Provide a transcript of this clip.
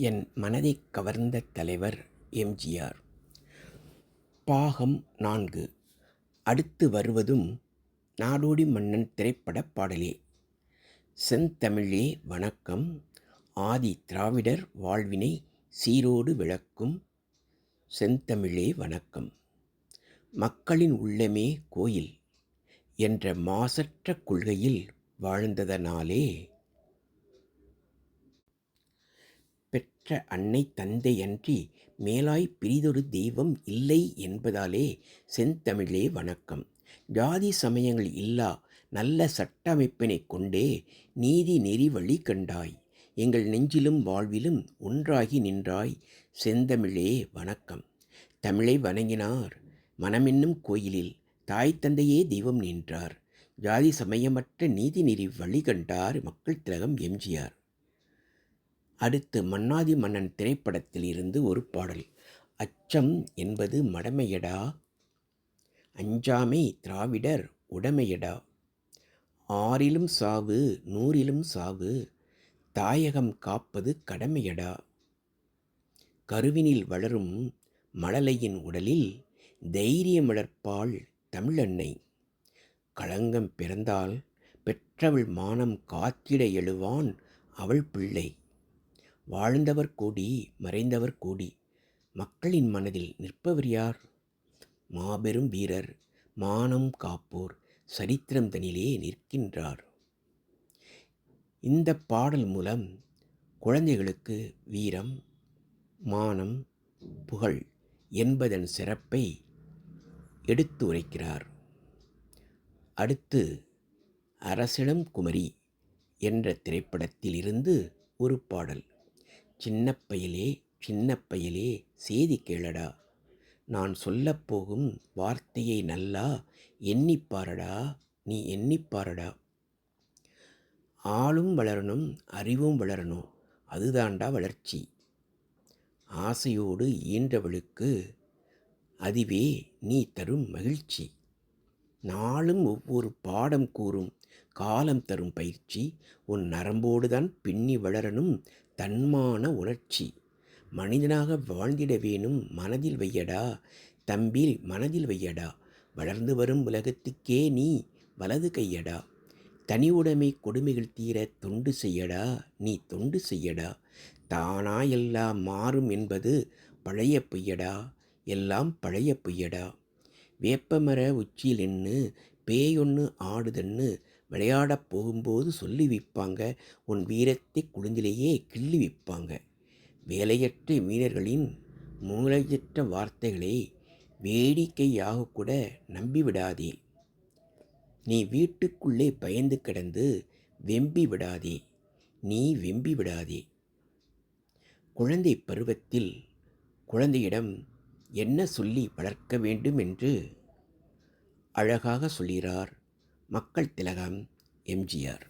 என் மனதை கவர்ந்த தலைவர் எம்ஜிஆர். பாகம் நான்கு. அடுத்து வருவதும் நாடோடி மன்னன் திரைப்பட பாடலே. செந்தமிழே வணக்கம். ஆதி திராவிடர் வாழ்வினை சீரோடு விளக்கும். செந்தமிழே வணக்கம். மக்களின் உள்ளமே கோயில் என்ற மாசற்ற கொள்கையில் வாழ்ந்ததனாலே பெற்ற அன்னை தந்தையன்றி மேலாய் பிரிதொரு தெய்வம் இல்லை என்பதாலே செந்தமிழே வணக்கம். ஜாதி சமயங்கள் இல்லா நல்ல சட்ட அமைப்பினைக் கொண்டே நீதி நெறி வழி கண்டாய். எங்கள் நெஞ்சிலும் வாழ்விலும் ஒன்றாகி நின்றாய். செந்தமிழே வணக்கம். தமிழை வணங்கினார். மனமென்னும் கோயிலில் தாய் தந்தையே தெய்வம் நின்றார். ஜாதி சமயமற்ற நீதி நெறி வழி கண்டார் மக்கள் திலகம் எம்ஜிஆர். அடுத்து மன்னாதி மன்னன் திரைப்படத்தில் இருந்து ஒரு பாடல். அச்சம் என்பது மடமையடா? அஞ்சாமை திராவிடர் உடமையடா? ஆறிலும் சாவு நூறிலும் சாவு தாயகம் காப்பது கடமையடா? கருவினில் வளரும் மழலையின் உடலில் தைரியம் வளர்ப்பாள் தமிழன்னை. களங்கம் பிறந்தால் பெற்றவள் மானம் காத்திட எழுவான் அவள் பிள்ளை. வாழ்ந்தவர் கோடி மறைந்தவர் கோடி. மக்களின் மனதில் நிற்பவர் யார்? மாபெரும் வீரர் மானம் காப்போர் சரித்திரம் தனிலே நிற்கின்றார். இந்த பாடல் மூலம் குழந்தைகளுக்கு வீரம் மானம் புகழ் என்பதன் சிறப்பை எடுத்து உரைக்கிறார். அடுத்து அரசிடம் குமரி என்ற திரைப்படத்தில் இருந்து ஒரு பாடல். சின்ன பயலே சின்ன பயலே சேதி கேளடா. நான் சொல்லப்போகும் வார்த்தையை நல்லா எண்ணிப்பாரடா நீ எண்ணிப்பாரடா ஆளும் வளரணும் அறிவும் வளரணும் அதுதாண்டா வளர்ச்சி. ஆசையோடு ஈன்றவளுக்கு அதுவே நீ தரும் மகிழ்ச்சி. நாளும் ஒவ்வொரு பாடம் கூறும் காலம் தரும் பயிற்சி உன் நரம்போடு தான் பின்னி வளரணும் தன்மான உணர்ச்சி. மனிதனாக வாழ்ந்திட வேணும் மனதில் வையடா தம்பி மனதில் வையடா வளர்ந்து வரும் உலகத்துக்கே நீ வலது கையடா. தனி உடைமை கொடுமைகள் தீர தொண்டு செய்யடா நீ தொண்டு செய்யடா. தானா எல்லாம் மாறும் என்பது பழைய பொய்யடா எல்லாம் பழைய பொய்யடா. வேப்பமர உச்சியில் நின்று பேயொன்று ஆடுதன்னு விளையாடப் போகும்போது சொல்லி விற்பாங்க. உன் வீரத்தை குழுந்திலேயே கிள்ளி விற்பாங்க. வேலையற்ற வீரர்களின் மூளையற்ற வார்த்தைகளை வேடிக்கையாக கூட நம்பிவிடாதே. நீ வீட்டுக்குள்ளே பயந்து கிடந்து வெம்பி விடாதே நீ வெம்பி விடாதே குழந்தை பருவத்தில் குழந்தையிடம் என்ன சொல்லி வளர்க்க வேண்டும் என்று அழகாக சொல்கிறார் மக்கள் திலகம் எம்ஜிஆர்.